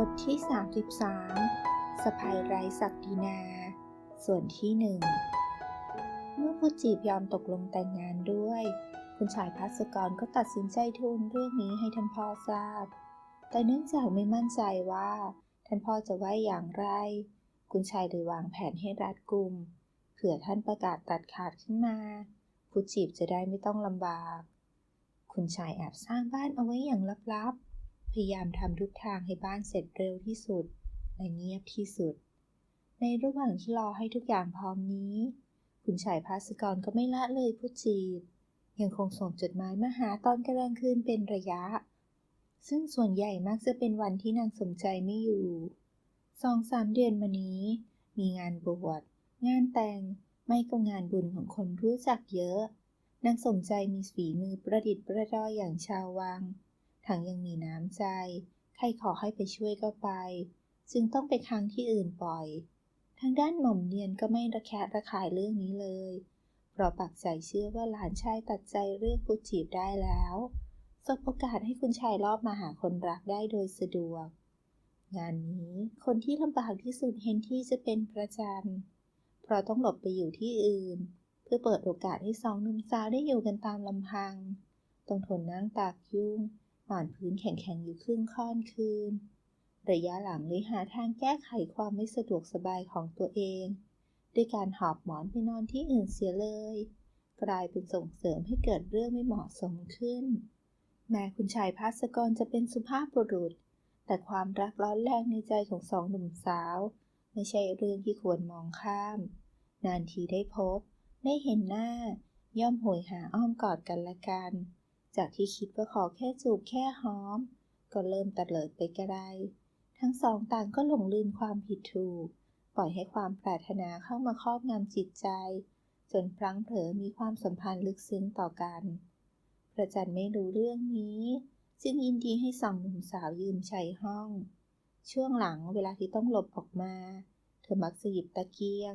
บทที่ 33สะพายไร้ศักดินา ส่วนที่หนึ่ง เมื่อผู้จีบยอมตกลงแต่งงานด้วย คุณชายพัสกรก็ตัดสินใจทูลเรื่องนี้ให้ท่านพ่อทราบ แต่เนื่องจากไม่มั่นใจว่า ท่านพ่อจะว่าอย่างไร คุณชายเลยวางแผนให้รัดกุม เผื่อท่านประกาศตัดขาดขึ้นมา ผู้จีบจะได้ไม่ต้องลำบาก คุณชายแอบสร้างบ้านเอาไว้อย่างลับๆ พยายามทำทุกทางให้บ้านเสร็จเร็วที่สุด และเงียบที่สุด ในระหว่างที่รอให้ทุกอย่างพร้อมนี้ คุณชายภาสกรก็ไม่ละเลยผู้จีบ ยังคงส่งจดหมายมาหาตอนกลางคืนเป็นระยะ ซึ่งส่วนใหญ่มักจะเป็นวันที่นางสมใจไม่อยู่สองสามเดือนมานี้ มีงานบวชงานแต่งไม่ก็งานบุญของคนรู้จักเยอะนางสมใจมีฝีมือประดิษฐ์ประดอยอย่างชาววัง ทั้งยังมีน้ำใจ ใครขอให้ไปช่วยก็ไป จึงต้องไปค้างที่อื่นปล่อย ทางด้านหม่อมเนียนก็ไม่ระแคะระคายเรื่องนี้เลย เพราะปักใจเชื่อว่าหลานชายตัดใจเรื่องผู้จีบได้แล้วสบโอกาสให้คุณชายรอบมาหาคนรักได้โดยสะดวก งานนี้คนที่ลำบากที่สุดเห็นที่จะเป็นประจันเพราะต้องหลบไปอยู่ที่อื่น เพื่อเปิดโอกาสให้สองหนุ่มสาวได้อยู่กันตามลำพัง ต้องทนนั่งตากยุ่ง นอนพื้นแข็งๆอยู่ครึ่งค่อนคืน ระยะหลังเลยหาทางแก้ไขความไม่สะดวกสบายของตัวเอง ด้วยการหอบหมอนไปนอนที่อื่นเสียเลย กลายเป็นส่งเสริมให้เกิดเรื่องไม่เหมาะสมขึ้น แม้คุณชายพัสกรจะเป็นสุภาพบุรุษ แต่ความรักร้อนแรงในใจของสองหนุ่มสาว ไม่ใช่เรื่องที่ควรมองข้าม นานทีได้พบ ได้เห็นหน้าย่อมโหยหาอ้อมกอดกันละกัน จากที่คิดว่าขอแค่จูบแค่หอม ก็เริ่มตะเลิดไปกระไดทั้งสองต่างก็หลงลืมความผิดถูก ปล่อยให้ความปรารถนาเข้ามาครอบงำจิตใจ จนพลั้งเผลอมีความสัมพันธ์ลึกซึ้งต่อกันประจันไม่รู้เรื่องนี้ จึงยินดีให้สองหนุ่มสาวยืมใช้ห้อง ช่วงหลังเวลาที่ต้องหลบออกมา เธอมักจะหยิบตะเกียง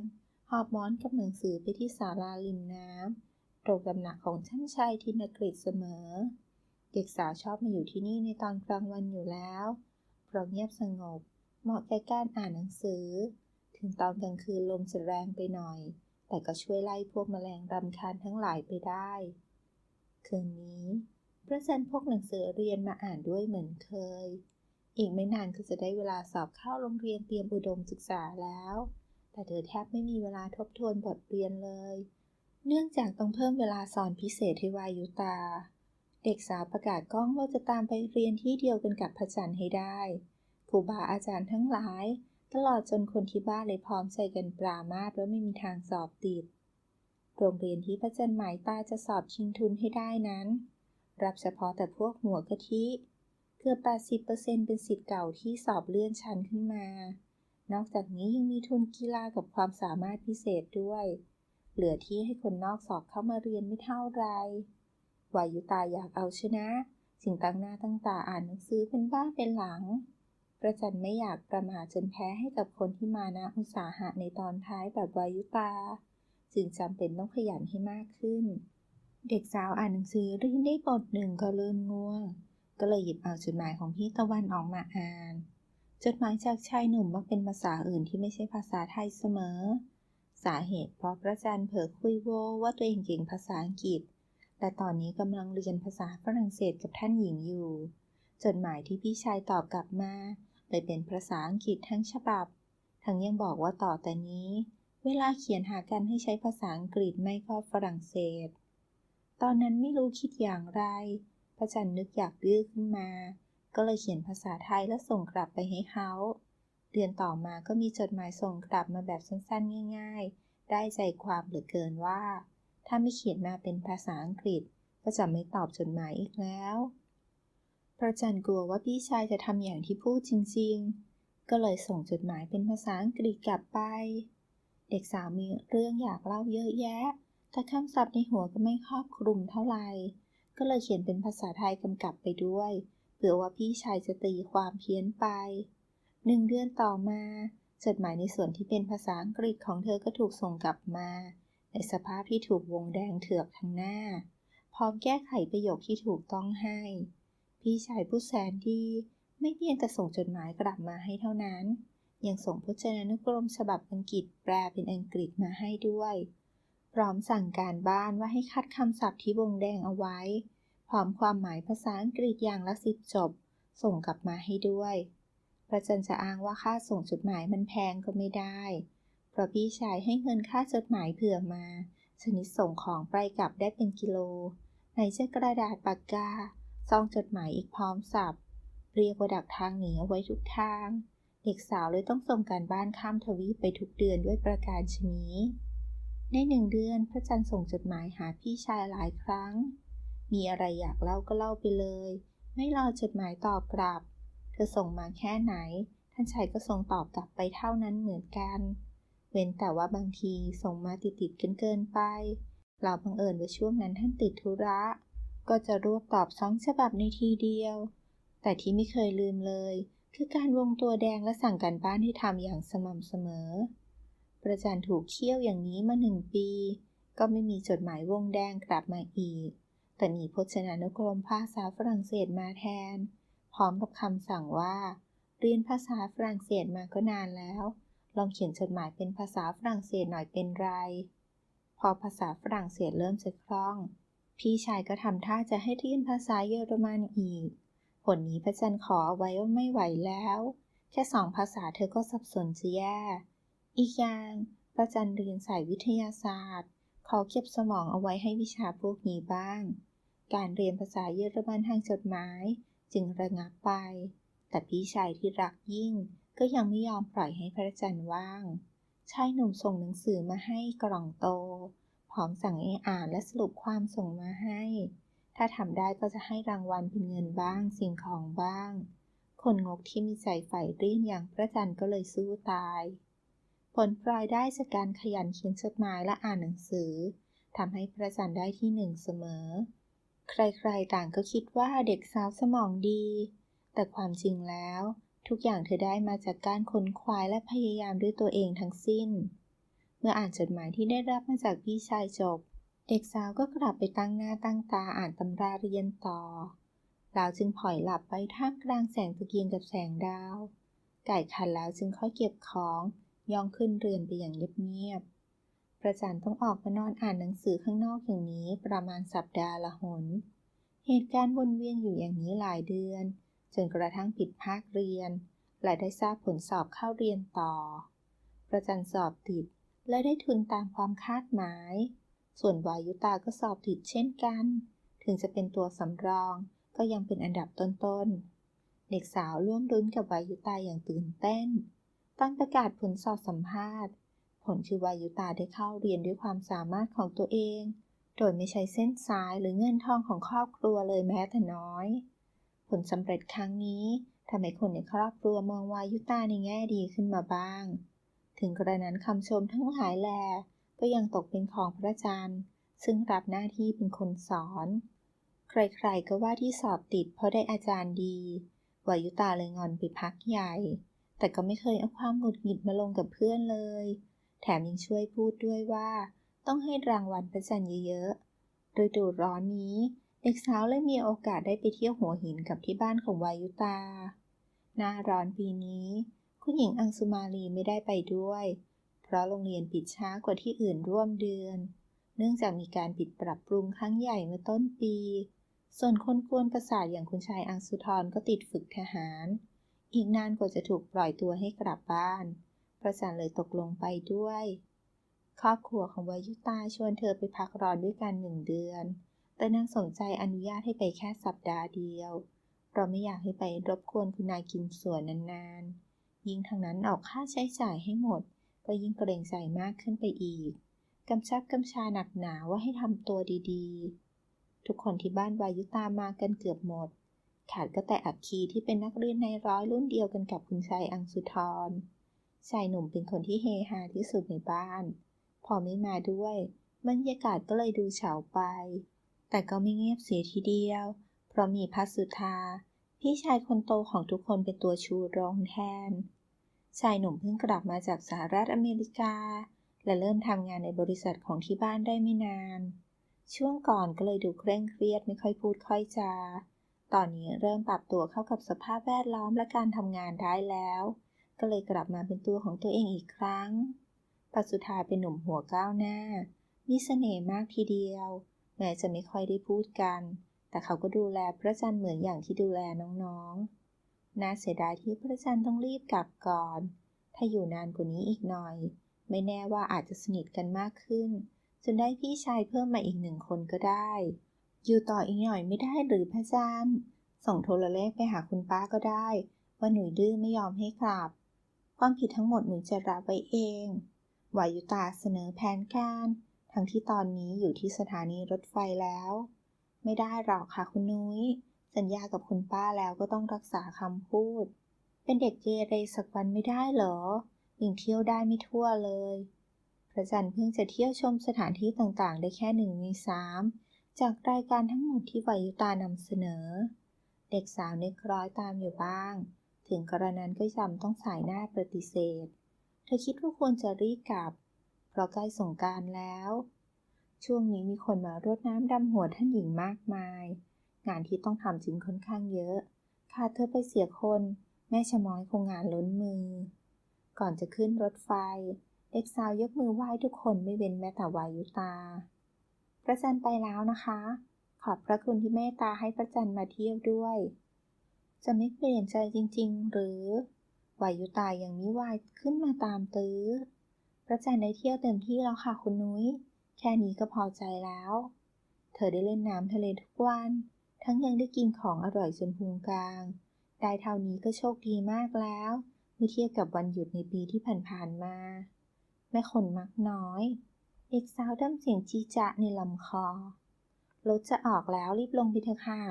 หอบม้อนกับหนังสือไปที่ศาลาริมน้ำ ตรงตำหนักของท่านชายทินกฤษเสมอ เด็กสาวชอบมาอยู่ที่นี่ในตอนกลางวันอยู่แล้ว เพราะเงียบสงบ เหมาะแก่การอ่านหนังสือ ถึงตอนกลางคืนลมจะแรงไปหน่อย แต่ก็ช่วยไล่พวกแมลงรำคาญทั้งหลายไปได้ คืนนี้พระจันทร์พกหนังสือเรียนมาอ่านด้วยเหมือนเคย อีกไม่นานก็จะได้เวลาสอบเข้าโรงเรียนเตรียมอุดมศึกษาแล้ว แต่เธอแทบไม่มีเวลาทบทวนบทเรียนเลยเเนื่องจากต้องเพิ่มเวลาสอนพิเศษให้วายุตา เด็กสาวประกาศก้องว่าจะตามไปเรียนที่เดียวกันกับพระจันทร์ให้ได้ครูบาอาจารย์ทั้งหลาย ตลอดจนคนที่บ้านเลยพร้อมใจกันปรามาสว่าไม่มีทางสอบติด โรงเรียนที่พระจันทร์หมายตาจะสอบชิงทุนให้ได้นั้น รับเฉพาะแต่พวกหัวกะทิเกือบ 80%เป็นสิทธิ์เก่าที่สอบเลื่อนชั้นขึ้นมา นอกจากนี้ยังมีทุนกีฬากับความสามารถพิเศษด้วย เหลือที่ให้คนนอกสอบเข้ามาเรียนไม่เท่าไรวายุตาอยากเอาชนะจึงตั้งหน้าตั้งตาอ่านหนังสือเป็นบ้าเป็นหลัง ประจันไม่อยากประมาทจนแพ้ให้กับคนที่มานะอุตสาหะในตอนท้ายแบบวายุตา จึงจำเป็นต้องขยันให้มากขึ้น เด็กสาวอ่านหนังสือเรียนได้บทหนึ่งก็เริ่มง่วง ก็เลยหยิบเอาจดหมายของพี่ตะวันออกมาอ่าน จดหมายจากชายหนุ่มมักเป็นภาษาอื่นที่ไม่ใช่ภาษาไทยเสมอ สาเหตุเพราะพระจันทร์เผลอคุยโวว่าตัวเองเก่งภาษาอังกฤษแต่ตอนนี้กำลังเรียนภาษาฝรั่งเศสกับท่านหญิงอยู่ จดหมายที่พี่ชายตอบกลับมาเลยเป็นภาษาอังกฤษทั้งฉบับ ทั้งยังบอกว่าต่อแต่นี้ เวลาเขียนหากันให้ใช้ภาษาอังกฤษไม่ก็ฝรั่งเศส ตอนนั้นไม่รู้คิดอย่างไร พระจันทร์นึกอยากดื้อขึ้นมา ก็เลยเขียนภาษาไทยแล้วส่งกลับไปให้เขา เดือนต่อมาก็มีจดหมายส่งกลับมาแบบสั้นๆ ง่าย ๆ ได้ใจความเหลือเกินว่า ถ้าไม่เขียนมาเป็นภาษาอังกฤษ ก็จะไม่ตอบจดหมายอีกแล้วพระจันทร์กลัวว่าพี่ชายจะทำอย่างที่พูดจริงๆ ก็เลยส่งจดหมายเป็นภาษาอังกฤษกลับไป เด็กสาวมีเรื่องอยากเล่าเยอะแยะ แต่คำศัพท์ในหัวก็ไม่ครอบคลุมเท่าไหร่ ก็เลยเขียนเป็นภาษาไทยกำกับไปด้วย เผื่อว่าพี่ชายจะตีความเพี้ยนไป หนึ่งเดือนต่อมาจดหมายในส่วนที่เป็นภาษาอังกฤษของเธอก็ถูกส่งกลับมา ในสภาพที่ถูกวงแดงเถือกทั้งหน้า พร้อมแก้ไขประโยคที่ถูกต้องให้ พี่ชายผู้แสนดีไม่เพียงแต่ส่งจดหมายกลับมาให้เท่านั้น ยังส่งพจนานุกรมฉบับอังกฤษแปลเป็นอังกฤษมาให้ด้วย พร้อมสั่งการบ้านว่าให้คัดคำศัพท์ที่วงแดงเอาไว้ พร้อมความหมายภาษาอังกฤษอย่างละสิบจบ ส่งกลับมาให้ด้วย ประจันจะอ้างว่าค่าส่งจดหมายมันแพงก็ไม่ได้ เพราะพี่ชายให้เงินค่าจดหมายเผื่อมา ชนิดส่งของไปกลับได้เป็นกิโลไหนจะกระดาษปากกา ซองจดหมายอีกพร้อมสับ เรียกว่าดักทางหนีเอาไว้ทุกทาง เด็กสาวเลยต้องส่งการบ้านข้ามทวีปไปทุกเดือนด้วยประการชนี้ในหนึ่งเดือนพระจันทร์ส่งจดหมายหาพี่ชายหลายครั้ง มีอะไรอยากเล่าก็เล่าไปเลย ไม่รอจดหมายตอบกลับ ธอส่งมาแค่ไหน ท่านชายก็ส่งตอบกลับไปเท่านั้นเหมือนกัน เว้นแต่ว่าบางทีส่งมาติดติดกันเกินไป เราบังเอิญว่าช่วงนั้นท่านติดธุระ ก็จะรวบตอบสองฉบับในทีเดียว แต่ที่ไม่เคยลืมเลย คือการวงตัวแดงและสั่งการบ้านให้ทำอย่างสม่ำเสมอ ประจันถูกเคี่ยวอย่างนี้มาหนึ่งปี ก็ไม่มีจดหมายวงแดงกลับมาอีก แต่มีพจนานุกรมภาษาฝรั่งเศสมาแทน พร้อมกับคำสั่งว่า เรียนภาษาฝรั่งเศสมาก็นานแล้ว ลองเขียนจดหมายเป็นภาษาฝรั่งเศสหน่อยเป็นไร พอภาษาฝรั่งเศสเริ่มจะคล่อง พี่ชายก็ทำท่าจะให้เรียนภาษาเยอรมันอีกผลนี้พระจันทร์ขอเอาไว้ว่าไม่ไหวแล้ว แค่สองภาษาเธอก็สับสนจะแย่ อีกอย่างพระจันทร์เรียนสายวิทยาศาสตร์ขอเก็บสมองเอาไว้ให้วิชาพวกนี้บ้าง การเรียนภาษาเยอรมันทางจดหมาย จึงระงับไป แต่พี่ชายที่รักยิ่งก็ยังไม่ยอมปล่อยให้พระจันทร์ว่าง ชายหนุ่มส่งหนังสือมาให้กล่องโต พร้อมสั่งให้อ่านและสรุปความส่งมาให้ ถ้าทำได้ก็จะให้รางวัลเป็นเงินบ้างสิ่งของบ้าง คนงกที่มีใจใฝ่เรียนอย่างพระจันทร์ก็เลยสู้ตาย ผลพลอยได้จากการขยันเขียนจดหมายและอ่านหนังสือทำให้พระจันทร์ได้ที่หนึ่งเสมอ ใครๆต่างก็คิดว่าเด็กสาวสมองดี แต่ความจริงแล้ว ทุกอย่างเธอได้มาจากการค้นคว้าและพยายามด้วยตัวเองทั้งสิ้น เมื่ออ่านจดหมายที่ได้รับมาจากพี่ชายจบ เด็กสาวก็กลับไปตั้งหน้าตั้งตาอ่านตำราเรียนต่อเราจึงผ่อยหลับไปท่ามกลางแสงตะเกียงกับแสงดาว ไก่ขันแล้วจึงค่อยเก็บของ ย่องขึ้นเรือนไปอย่างเงียบๆ ประจันต้องออกมานอนอ่านหนังสือข้างนอกอย่างนี้ประมาณสัปดาห์ละหน เหตุการณ์วนเวียนอยู่อย่างนี้หลายเดือน จนกระทั่งปิดภาคเรียน และได้ทราบผลสอบเข้าเรียนต่อ ประจันสอบติดและได้ทุนตามความคาดหมาย ส่วนวายุตาก็สอบติดเช่นกัน ถึงจะเป็นตัวสำรองก็ยังเป็นอันดับต้นๆ เด็กสาวร่วมรุ้นกับวายุตาอย่างตื่นเต้น ตอนประกาศผลสอบสัมภาษณ์ ลคือวายุตาได้เข้าเรียนด้วยความสามารถของตัวเอง โดยไม่ใช้เส้นสายหรือเงินทองของครอบครัวเลยแม้แต่น้อย ผลสำเร็จครั้งนี้ทำให้คนในครอบครัวมองวายุตาในแง่ดีขึ้นมาบ้าง ถึงกระนั้นคำชมทั้งหลายแล ก็ยังตกเป็นของพระจันทร์ ซึ่งรับหน้าที่เป็นคนสอน ใครๆก็ว่าที่สอบติดเพราะได้อาจารย์ดี วายุตาเลยงอนไปพักใหญ่ แต่ก็ไม่เคยเอาความหงุดหงิดมาลงกับเพื่อนเลย แถมยังช่วยพูดด้วยว่า ต้องให้รางวัลพระจันทร์เยอะๆฤดูร้อนนี้ เด็กสาวเลยมีโอกาสได้ไปเที่ยวหัวหินกับที่บ้านของวายุตา หน้าร้อนปีนี้ คุณหญิงอังสุมาลีไม่ได้ไปด้วย เพราะโรงเรียนปิดช้ากว่าที่อื่นร่วมเดือน เนื่องจากมีการปิดปรับปรุงครั้งใหญ่เมื่อต้นปี ส่วนคนกวนประสาทอย่างคุณชายอังสุธรก็ติดฝึกทหาร อีกนานกว่าจะถูกปล่อยตัวให้กลับบ้าน ประจันเลยตกลงไปด้วย ครอบครัวของวายุตาชวนเธอไปพักร้อนด้วยกันหนึ่งเดือน แต่นางสนใจอนุญาตให้ไปแค่สัปดาห์เดียว เราไม่อยากให้ไปรบกวนคุณนายกินสวนนานๆ ยิ่งทางนั้นออกค่าใช้จ่ายให้หมด ก็ยิ่งเกรงใจมากขึ้นไปอีกกำชับกำชาหนักหนาว่าให้ทำตัวดีๆ ทุกคนที่บ้านวายุตามากันเกือบหมดขาดก็แต่อักคีที่เป็นนักเรียนในร้อยรุ่นเดียวกันกับคุณชายอังสุธร ชายหนุ่มเป็นคนที่เฮฮาที่สุดในบ้าน พอไม่มาด้วย บรรยากาศก็เลยดูเฉาไป แต่ก็ไม่เงียบเสียทีเดียว เพราะมีพัสสุธา พี่ชายคนโตของทุกคนเป็นตัวชูโรงแทน ชายหนุ่มเพิ่งกลับมาจากสหรัฐอเมริกา และเริ่มทำงานในบริษัทของที่บ้านได้ไม่นาน ช่วงก่อนก็เลยดูเคร่งเครียดไม่ค่อยพูดค่อยจา ตอนนี้เริ่มปรับตัวเข้ากับสภาพแวดล้อมและการทำงานได้แล้ว ก็เลยกลับมาเป็นตัวของตัวเองอีกครั้ง ปัจสุธาเป็นหนุ่มหัวก้าวหน้า มีเสน่ห์มากทีเดียว แม้จะไม่ค่อยได้พูดกัน แต่เขาก็ดูแลพระจันทร์เหมือนอย่างที่ดูแลน้องๆ น่าเสียดายที่พระจันทร์ต้องรีบกลับก่อน ถ้าอยู่นานกว่านี้อีกหน่อย ไม่แน่ว่าอาจจะสนิทกันมากขึ้น จนได้พี่ชายเพิ่มมาอีกหนึ่งคนก็ได้ อยู่ต่ออีกหน่อยไม่ได้หรือพระจันทร์ส่งโทรเลขไปหาคุณป้าก็ได้ ว่าหนุ่ยดื้อไม่ยอมให้กลับ ความผิดทั้งหมดหนูจะรับไว้เอง วายุตาเสนอแผนการ ทั้งที่ตอนนี้อยู่ที่สถานีรถไฟแล้ว ไม่ได้หรอกค่ะคุณนุ้ย สัญญากับคุณป้าแล้วก็ต้องรักษาคำพูด เป็นเด็กเกเรสักวันไม่ได้เหรอยังเที่ยวได้ไม่ทั่วเลย พระจันทร์เพิ่งจะเที่ยวชมสถานที่ต่างๆ ได้แค่หนึ่งในสามจากรายการทั้งหมดที่วายุตานำเสนอ เด็กสาวนึกคล้อยตามอยู่บ้าง ถึงกระนั้นก็จำต้องสายหน้าปฏิเสธ เธอคิดว่าควรจะรีบกลับ เพราะใกล้สงการแล้ว ช่วงนี้มีคนมารดน้ำดำหัวท่านหญิงมากมาย งานที่ต้องทำจึงค่อนข้างเยอะขาดเธอไปเสียคน แม่ชะม้อยคงงานล้นมือ ก่อนจะขึ้นรถไฟ เด็กสาวยกมือไหว้ทุกคนไม่เว้นแม้แต่วายุตา พระจันไปแล้วนะคะ ขอบพระคุณที่เมตตาให้พระจันมาเที่ยวด้วย จะไม่เปลี่ยนใจจริง ๆ หรือวายุตายยังมิวายขึ้นมาตามตื้อพระจันได้เที่ยวเต็มที่แล้วค่ะคุณนุ้ย แค่นี้ก็พอใจแล้ว เธอได้เล่นน้ำทะเลทุกวัน ทั้งยังได้กินของอร่อยจนพุงกลาง ได้เท่านี้ก็โชคดีมากแล้ว เมื่อเทียบกับวันหยุดในปีที่ผ่านๆมา แม่คนมักน้อย เด็กสาวดำเสียงจีจะในลำคอรถจะออกแล้วรีบลงไปเถอะค่ะ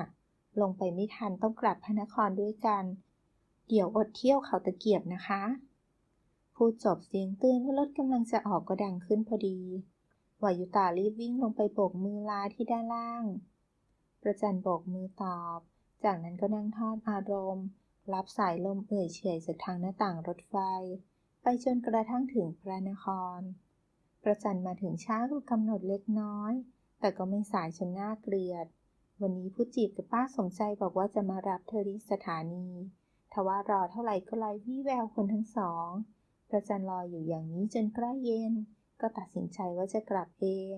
ลงไปไม่ทันต้องกลับพระนครด้วยกัน เดี๋ยวอดเที่ยวเขาตะเกียบนะคะ พูดจบเสียงเตือนว่ารถกำลังจะออกก็ดังขึ้นพอดีวายุตารีบวิ่งลงไปโบกมือลาที่ด้านล่าง ประจันโบกมือตอบ จากนั้นก็นั่งทอดอารมณ์ รับสายลมเอ่ยเฉยจากทางหน้าต่างรถไฟ ไปจนกระทั่งถึงพระนคร ประจันมาถึงช้ากว่ากำหนดเล็กน้อย แต่ก็ไม่สายจนน่าเกลียด วันนี้ผู้จีบกับป้าสมใจบอกว่าจะมารับเธอที่สถานี ทว่ารอเท่าไหร่ก็ไร้วี่แววคนทั้งสอง ประจันรออยู่อย่างนี้จนใกล้เย็น ก็ตัดสินใจว่าจะกลับเอง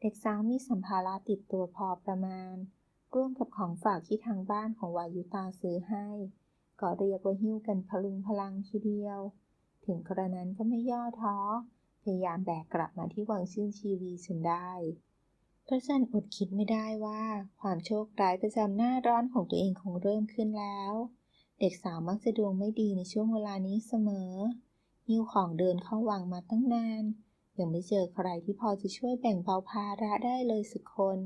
เด็กสาวมีสัมภาระติดตัวพอประมาณ ร่วมกับของฝากที่ทางบ้านของวายุตาซื้อให้ ก็เรียกว่าหิ้วกันพลุงพลังทีเดียว ถึงกระนั้นก็ไม่ย่อท้อ พยายามแบกกลับมาที่วังชื่นชีวีจนได้ พระจันทร์อดคิดไม่ได้ว่า ความโชคร้ายประจำหน้าร้อนของตัวเองคงเริ่มขึ้นแล้ว เด็กสาวมักจะดวงไม่ดีในช่วงเวลานี้เสมอหิ้วของเดินเข้าวังมาตั้งนาน ยังไม่เจอใครที่พอจะช่วยแบ่งเบาภาระได้เลยสักคน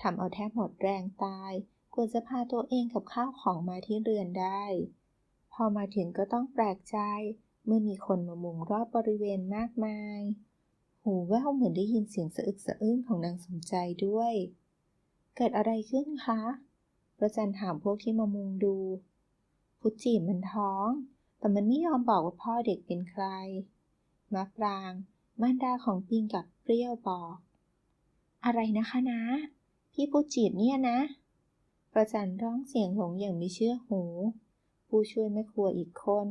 ทำเอาแทบหมดแรงตายกว่าจะพาตัวเองกับข้าวของมาที่เรือนได้ พอมาถึงก็ต้องแปลกใจ เมื่อมีคนมามุงรอบบริเวณมากมาย หูแว่วเหมือนได้ยินเสียงสะอึกสะอื้นของนางสมใจด้วย เกิดอะไรขึ้นคะ ประจันถามพวกที่มามุงดู พุจีมันท้อง แต่มันไม่ยอมบอกว่าพ่อเด็กเป็นใคร มะปราง มารดาของปิงกับเปรี้ยวบอก อะไรนะคะนะ พี่ผู้จีบเนี่ยนะ ประจันร้องเสียงหลงอย่างไม่เชื่อหู ผู้ช่วยแม่ครัวอีกคน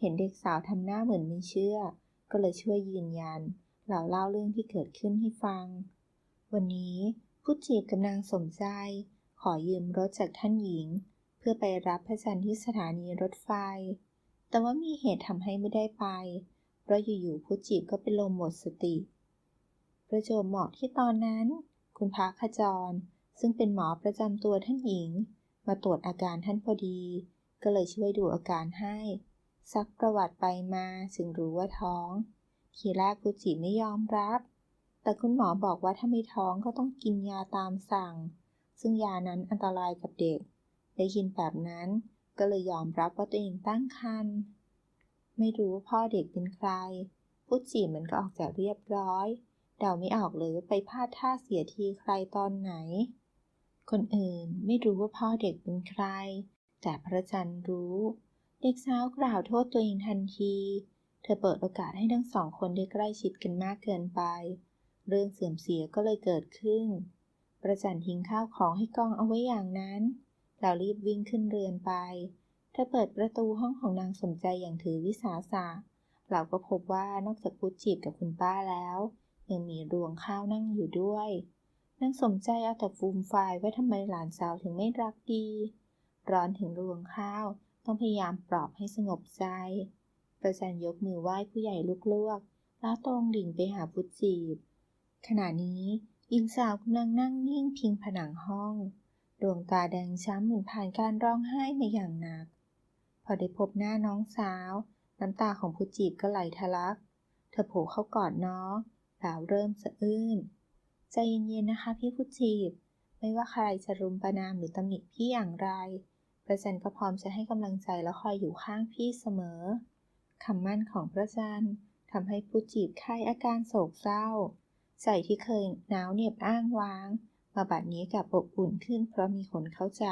เห็นเด็กสาวทำหน้าเหมือนไม่เชื่อ ก็เลยช่วยยืนยัน เล่าเล่าเรื่องที่เกิดขึ้นให้ฟัง วันนี้ผู้จีบกับนางสมใจ ขอยืมรถจากท่านหญิง เพื่อไปรับพระจันทร์ที่สถานีรถไฟ แต่ว่ามีเหตุทำให้ไม่ได้ไป เพราะอยู่ๆผู้จีบก็เป็นลมหมดสติ ประจวบเหมาะที่ตอนนั้น คุณพระขจร ซึ่งเป็นหมอประจำตัวท่านหญิง มาตรวจอาการท่านพอดี ก็เลยช่วยดูอาการให้ ซักประวัติไปมาจึงรู้ว่าท้อง ทีแรกผู้จีไม่ยอมรับ แต่คุณหมอบอกว่าถ้าไม่ท้องก็ต้องกินยาตามสั่ง ซึ่งยานั้นอันตรายกับเด็ก ได้ยินแบบนั้นก็เลยยอมรับว่าตัวเองตั้งครรภ์ไม่รู้ว่าพ่อเด็กเป็นใครผู้จีมันก็ออกจากเรียบร้อย เดาไม่ออกเลยไปพลาดท่าเสียทีใครตอนไหน คนอื่นไม่รู้ว่าพ่อเด็กเป็นใคร แต่พระจันทร์รู้ เด็กสาวกล่าวโทษตัวเองทันที เธอเปิดโอกาสให้ทั้งสองคนได้ใกล้ชิดกันมากเกินไป เรื่องเสื่อมเสียก็เลยเกิดขึ้น ประจันทิ้งข้าวของให้กองเอาไว้อย่างนั้นแล้วรีบวิ่งขึ้นเรือนไป เธอเปิดประตูห้องของนางสมใจอย่างถือวิสาสะ เราก็พบว่านอกจากพุทจีบกับคุณป้าแล้ว ยังมีรวงข้าวนั่งอยู่ด้วย นางสมใจเอาแต่ฟูมฟายว่าทำไมหลานสาวถึงไม่รักดี ร้อนถึงรวงข้าว ต้องพยายามปลอบให้สงบใจ ระจันยกมือไหว้ผู้ใหญ่ลูกลวก แล้วตรงดิ่งไปหาพุทธจีบ ขณะนี้หญิงสาวกำลังนั่งนิ่งพิงผนังห้อง ดวงตาแดงช้ำเหมือนผ่านการร้องไห้มาอย่างหนัก พอได้พบหน้าน้องสาว น้ำตาของพุทธจีบก็ไหลทะลัก เธอโผล่เข้ากอดน้องแล้วเริ่มสะอื้นใจเย็นๆนะคะพี่พุทธจีบ ไม่ว่าใครจะรุมประนามหรือตำหนิพี่อย่างไรประจันก็พร้อมจะให้กำลังใจและคอยอยู่ข้างพี่เสมอ คำมั่นของพระจันทร์ทำให้ผู้จีบคลายอาการโศกเศร้า ใจที่เคยหนาวเหน็บอ้างว้าง มาบัดนี้กลับอบอุ่นขึ้นเพราะมีคนเข้าใจ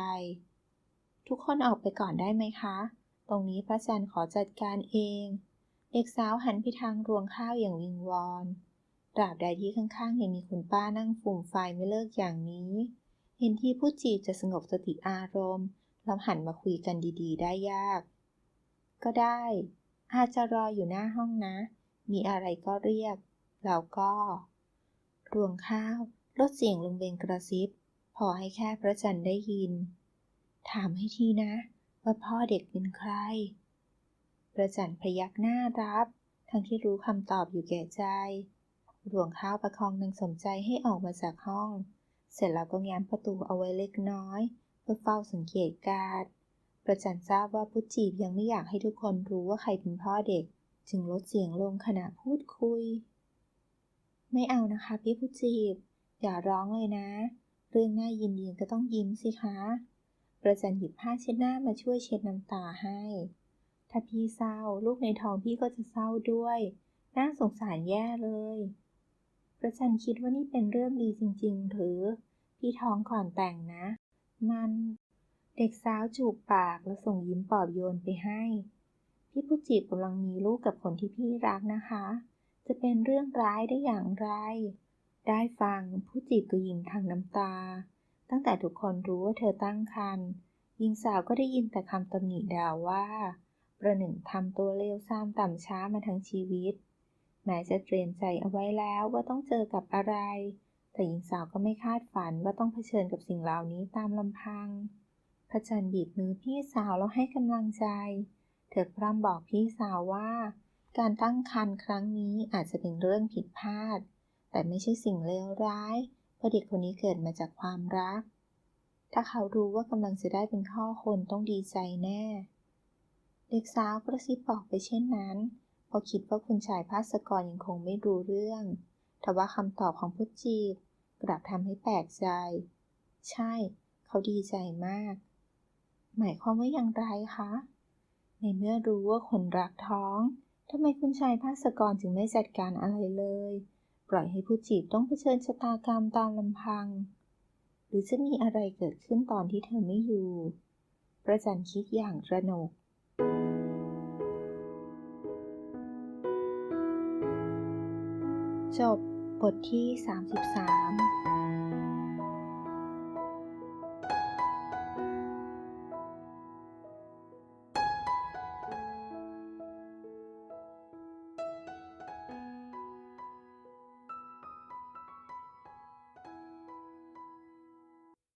ทุกคนออกไปก่อนได้ไหมคะ ตรงนี้พระจันทร์ขอจัดการเอง เด็กสาวหันไปทางรวงข้าวอย่างวิงวอนตราบใดที่ข้างๆยังมีคุณป้านั่งฟูมไฟไม่เลิกอย่างนี้ เห็นที่ผู้จีบจะสงบสติอารมณ์แล้วหันมาคุยกันดีๆ ได้ยาก ก็ได้ อาจจะรออยู่หน้าห้องนะ มีอะไรก็เรียกแล้วก็ รวงข้าว ลดเสียงลงเป็นกระซิบ พอให้แค่พระจันทร์ได้ยิน ถามให้ทีนะ ว่าพ่อเด็กเป็นใคร พระจันทร์พยักหน้ารับ ทั้งที่รู้คำตอบอยู่แก่ใจ รวงข้าวประคองนางสมใจให้ออกมาจากห้อง เสร็จแล้วก็ง้มประตูเอาไว้เล็กน้อย เพื่อเฝ้าสังเกตการณ์ ประจันทราบว่าพุทจีบยังไม่อยากให้ทุกคนรู้ว่าใครเป็นพ่อเด็ก จึงลดเสียงลงขณะพูดคุย ไม่เอานะคะพี่พุทจีบ อย่าร้องเลยนะ เรื่องหน่ายินดีก็ต้องยิ้มสิคะ ประจันหยิบผ้าเช็ดหน้ามาช่วยเช็ดน้ำตาให้ ถ้าพี่เศร้าลูกในท้องพี่ก็จะเศร้าด้วย น่าสงสารแย่เลย ประจันคิดว่านี่เป็นเรื่องดีจริง ๆ หรือ พี่ท้องก่อนแต่งนะ มัน เด็กสาวจูบปากแล้วส่งยิ้มปลอบโยนไปให้ พี่ผู้จีบกำลังมีลูกกับคนที่พี่รักนะคะ จะเป็นเรื่องร้ายได้อย่างไร ได้ฟังผู้จีบก็ยิ้มทางน้ำตา ตั้งแต่ทุกคนรู้ว่าเธอตั้งครรภ์หญิงสาวก็ได้ยินแต่คำตำหนิด่าว่า ประหนึ่งทำตัวเลวซ้ำต่ำช้ามาทั้งชีวิต แม้จะเตรียมใจเอาไว้แล้วว่าต้องเจอกับอะไร แต่หญิงสาวก็ไม่คาดฝันว่าต้องเผชิญกับสิ่งเหล่านี้ตามลำพัง ระจันทร์บีบมือพี่สาวแล้วให้กำลังใจ เธอพร่ำบอกพี่สาวว่า การตั้งครรภ์ครั้งนี้อาจจะเป็นเรื่องผิดพลาด แต่ไม่ใช่สิ่งเลวร้าย เพราะเด็กคนนี้เกิดมาจากความรัก ถ้าเขารู้ว่ากำลังจะได้เป็นข้อคนต้องดีใจแน่ เด็กสาวกระซิบบอกไปเช่นนั้นเพราะคิดว่าคุณชายภาสกรยังคงไม่รู้เรื่องทว่าคำตอบของพุทจีบกลับทำให้แปลกใจ ใช่ เขาดีใจมาก หมายความว่าอย่างไรคะ ในเมื่อรู้ว่าคนรักท้องทำไมคุณชายภาสกรจึงไม่จัดการอะไรเลย ปล่อยให้ผู้จีบต้องเผชิญชะตากรรมตามลำพัง หรือจะมีอะไรเกิดขึ้นตอนที่เธอไม่อยู่ ประจันคิดอย่างระหนกจบบทที่ 33